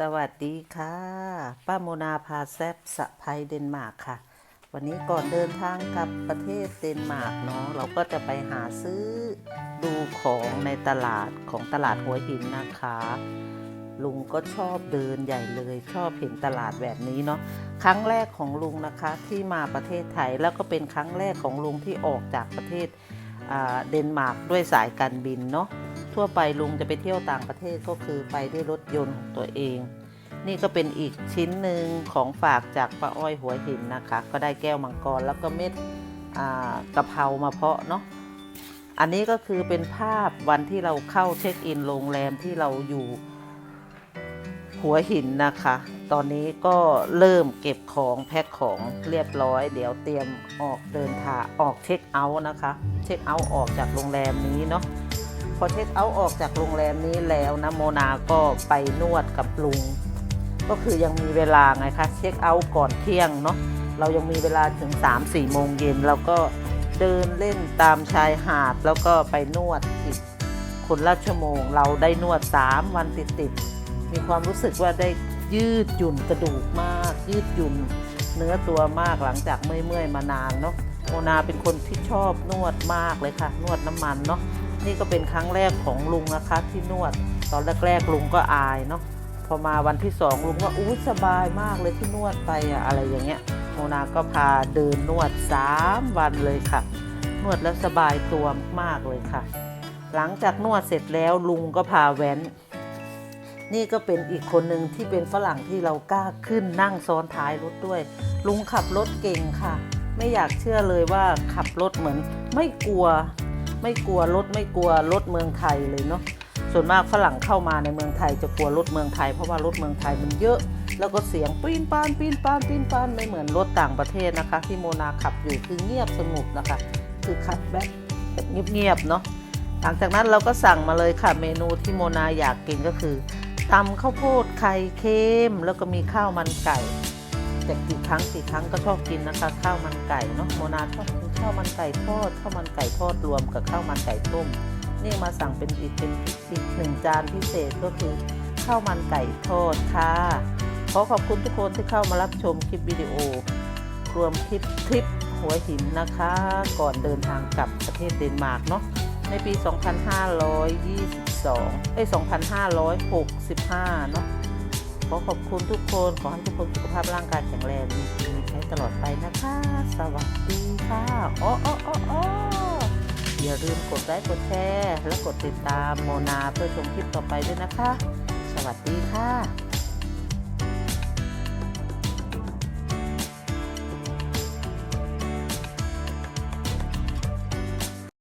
สวัสดีค่ะ ป้าโมนาพาแซบสะพายเดนมาร์กค่ะ วันนี้ก่อนเดินทางกลับประเทศเดนมาร์กเนาะเราก็จะไปหาซื้อดูของในตลาดของตลาดหัวหินนะคะ ลุงก็ชอบเดินใหญ่เลย ชอบเห็นตลาดแบบนี้เนาะครั้งแรกของลุงนะคะที่มาประเทศไทยแล้วก็เป็นครั้งแรกของลุงที่ออกจากประเทศเดนมาร์กด้วยสายการบินเนาะ ทั่วไปลุงจะไปเที่ยวต่างประเทศก็คือไปด้วยรถยนต์ของตัวเอง นี่ก็เป็นอีกชิ้นหนึ่งของฝากจากป้าอ้อยหัวหินนะคะ ก็ได้แก้วมังกรแล้วก็เม็ดกะเพรามาเพาะเนาะอันนี้ก็คือเป็นภาพวันที่เราเข้าเช็คอินโรงแรมที่เราอยู่หัวหินนะคะ ตอนนี้ก็เริ่มเก็บของแพ็คของเรียบร้อย เดี๋ยวเตรียมออกเดินทางออกเช็คเอาท์นะคะ เช็คเอาท์ออกจากโรงแรมนี้เนาะ พอเช็คเอาท์ออกจากโรงแรมนี้แล้วนะโมนาก็ไปนวดกับลุง ก็คือยังมีเวลาไงคะเช็คเอาท์ก่อนเที่ยงเนาะเรายังมีเวลาถึง 3-4 โมงเย็นเราก็เดินเล่นตามชายหาดแล้วก็ไปนวดอีกคนละชั่วโมง เราได้นวด 3 วันติดๆมีความรู้สึกว่าได้ยืดหยุ่นกระดูกมาก ยืดหยุ่นเนื้อตัวมากหลังจากเมื่อยๆมานานเนาะโมนาเป็นคนที่ชอบนวดมากเลยค่ะ นวดน้ำมันเนาะ นี่ก็เป็นครั้งแรกของลุงนะคะที่นวด ตอนแรกๆลุงก็อายเนาะพอมาวันที่สองลุงว่าอู้สบายมากเลยที่นวดไปอะอะไรอย่างเงี้ยโมนาก็พาเดินนวด 3 วันเลยค่ะ นวดแล้วสบายตัวมากเลยค่ะ หลังจากนวดเสร็จแล้วลุงก็พาแว้น นี่ก็เป็นอีกคนหนึ่งที่เป็นฝรั่งที่เรากล้าขึ้นนั่งซ้อนท้ายรถด้วย ลุงขับรถเก่งค่ะ ไม่อยากเชื่อเลยว่าขับรถเหมือน ไม่กลัว ไม่กลัวรถไม่กลัวรถเมืองไทยเลยเนาะส่วนมากฝรั่งเข้ามาในเมืองไทยจะกลัวรถเมืองไทยเพราะว่ารถเมืองไทยมันเยอะ แล้วก็เสียงปีนปานปีนปานปีนปานไม่เหมือนรถต่างประเทศนะคะ ที่โมนาขับอยู่คือเงียบสงบนะคะ คือขับแบบแบบเงียบๆเนาะหลังจากนั้นเราก็สั่งมาเลยค่ะเมนูที่โมนาอยากกินก็คือตำข้าวโพดไข่เค็มแล้วก็มีข้าวมันไก่ แต่กี่ครั้งกี่ครั้งก็ชอบกินนะคะข้าวมันไก่เนาะโมนาชอบกินข้าวมันไก่ทอดข้าวมันไก่ทอดรวมกับข้าวมันไก่ต้ม นี่มาสั่งเป็นอีกเป็นอีกหนึ่งจานพิเศษก็คือข้าวมันไก่ทอดค่ะ ขอขอบคุณทุกคนที่เข้ามารับชมคลิปวิดีโอ รวมคลิปทริปหัวหินนะคะ ก่อนเดินทางกลับประเทศเดนมาร์กเนาะในปี 2522เอ้ย2565 เนาะ ขอขอบคุณทุกคน ขอให้ทุกคนสุขภาพร่างกายแข็งแรงมีกินใช้ตลอดไปนะคะ สวัสดีค่ะอ๋ออ๋ออ๋ออ๋ออย่าลืมกดไลค์กดแชร์ และกดติดตามโมนาเพื่อชมคลิปต่อไปด้วยนะคะ สวัสดีค่ะ